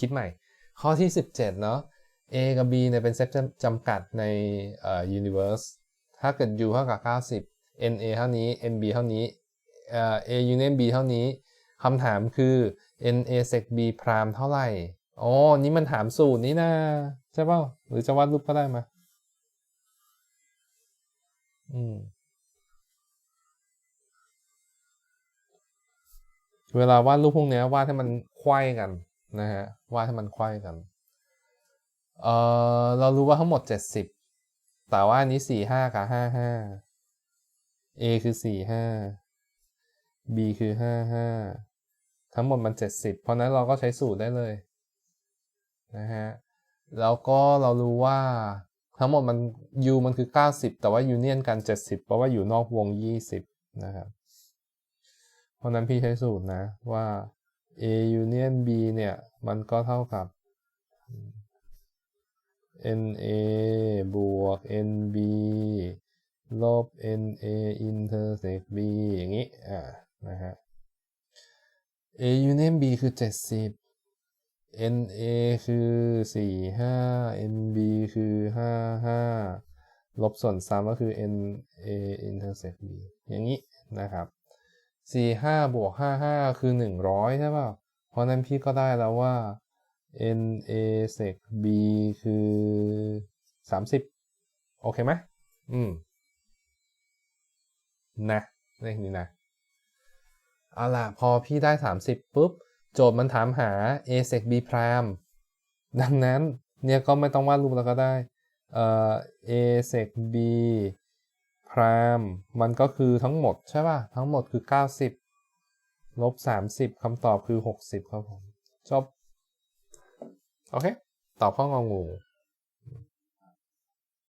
คิดใหม่ ข้อที่ 17 เนาะ A กับ B เนี่ยเป็นเซตจำกัดในเอ่อ universe ถ้าเกิด U เท่ากับ 90 NA เท่านี้ NB เท่านี้เอ่อ A union B เท่านี้คำถามคือ NA sec B prime เท่าไหร่อ๋อนี่มันถามสูตรนี้นะใช่เปล่าหรือจะวาดรูปก็ได้มาอืมเวลาวาดรูปพวกนี้วาดให้มันไขว้กัน นะฮะวาดให้มันไขว้กันเออเรารู้ว่าทั้งหมด 70 แต่ว่าอันนี้ 45 กับ 55 A คือ 45 B คือ 55 ทั้งหมดมัน 70 เพราะนั้นเราก็ใช้สูตรได้เลยนะฮะแล้วก็เรารู้ว่าทั้งหมดมัน U มันคือ 90 แต่ว่ายูเนียนกัน 70 เพราะว่าอยู่นอกวง 20 นะครับ เพราะนั้นพี่ใช้สูตรนะว่า A union B เนี่ย มันก็เท่ากับ NA บวก NB ลบ NA intersect B อย่างนี้ อ่า นะฮะ A union B คือ 70 NA คือ 45 NB คือ 55 ลบส่วนซ้ำก็คือ NA intersect B อย่างนี้นะครับ 45บวก55คือ100ใช่ป่ะเพราะนั้นพี่ก็ได้แล้วว่า NA sec B คือ30โอเคไหมอืม นะเลขนี้นะเอาล่ะ พอพี่ได้ 30 ปุ๊บ โจทย์มันถามหา A sec B prime ดังนั้นเนี่ยก็ไม่ต้องวาดรูปแล้วก็ได้เอ่อ A sec B prime มันก็คือทั้งหมดใช่ป่ะ ทั้งหมดคือ 90 ลบ 30คำตอบคือ 60 ครับผม จบ โอเค ตอบข้ององู